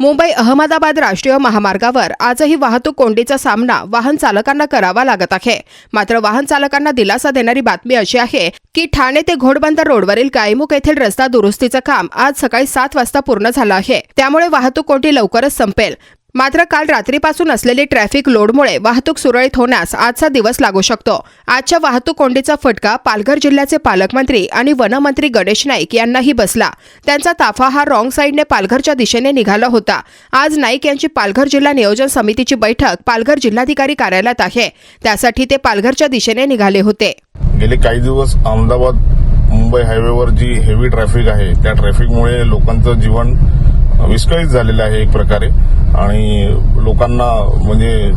मुंबई अहमदाबाद राष्ट्रीय महामार्गावर आजही वाहतूक कोंडीचा सामना वाहन चालकांना करावा लागत आहे. मात्र वाहन चालकांना दिलासा देणारी बातमी अशी आहे की ठाणे ते घोडबंदर रोडवरील गायमुख येथील रस्ता दुरुस्तीचं काम आज सकाळी सात वाजता पूर्ण झालं आहे. त्यामुळे वाहतूक कोंडी लवकरच संपेल. मात्र काल रात्रीपासून असलेली ट्रॅफिक लोडमुळे वाहतूक सुरळीत होण्यास आजचा दिवस लागू शकतो. आजच्या वाहतूक कोंडीचा फटका पालघर जिल्ह्याचे पालकमंत्री आणि वनमंत्री गणेश नाईक यांनाही बसला. त्यांचा ताफा हा रॉंग साईडने पालघरच्या दिशेने निघाला होता. आज नाईक यांची पालघर जिल्हा नियोजन समितीची बैठक पालघर जिल्हाधिकारी कार्यालयात आहे. त्यासाठी ते पालघरच्या दिशेने निघाले होते. गेले काही दिवस अहमदाबाद मुंबई हायवेवर जी हेवी ट्रॅफिक आहे त्या ट्रॅफिकमुळे लोकांचं जीवन विस्कळीत झालेलं आहे एक प्रकारे. आणि लोकांना म्हणजे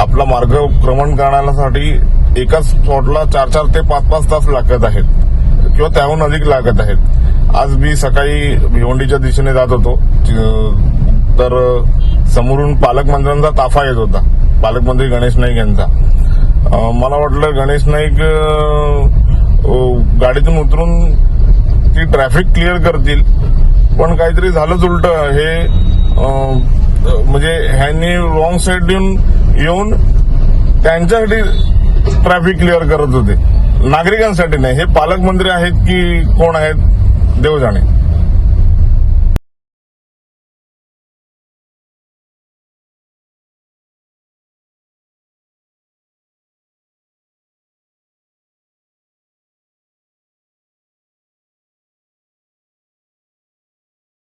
आपला मार्ग क्रमण करण्यासाठी एकाच स्पॉटला चार चार ते पाच पाच तास लागत आहेत. किंवा त्याहून अधिक लागत आहेत. आज मी सकाळी भिवंडीच्या दिशेने जात होतो. तर समोरून पालकमंत्र्यांचा ताफा येत होता. पालकमंत्री गणेश नाईक यांचा. मला वाटलं गणेश नाईक गाडीतून उतरून ती ट्रॅफिक क्लिअर करतील. पण काहीतरी झालंच उलट. हे म्हणजे ह्यांनी रॉंग साईड येऊन येऊन त्यांच्यासाठी ट्रॅफिक क्लिअर करत होते. नागरिकांसाठी नाही. हे पालकमंत्री आहेत की कोण आहेत? देव जाणे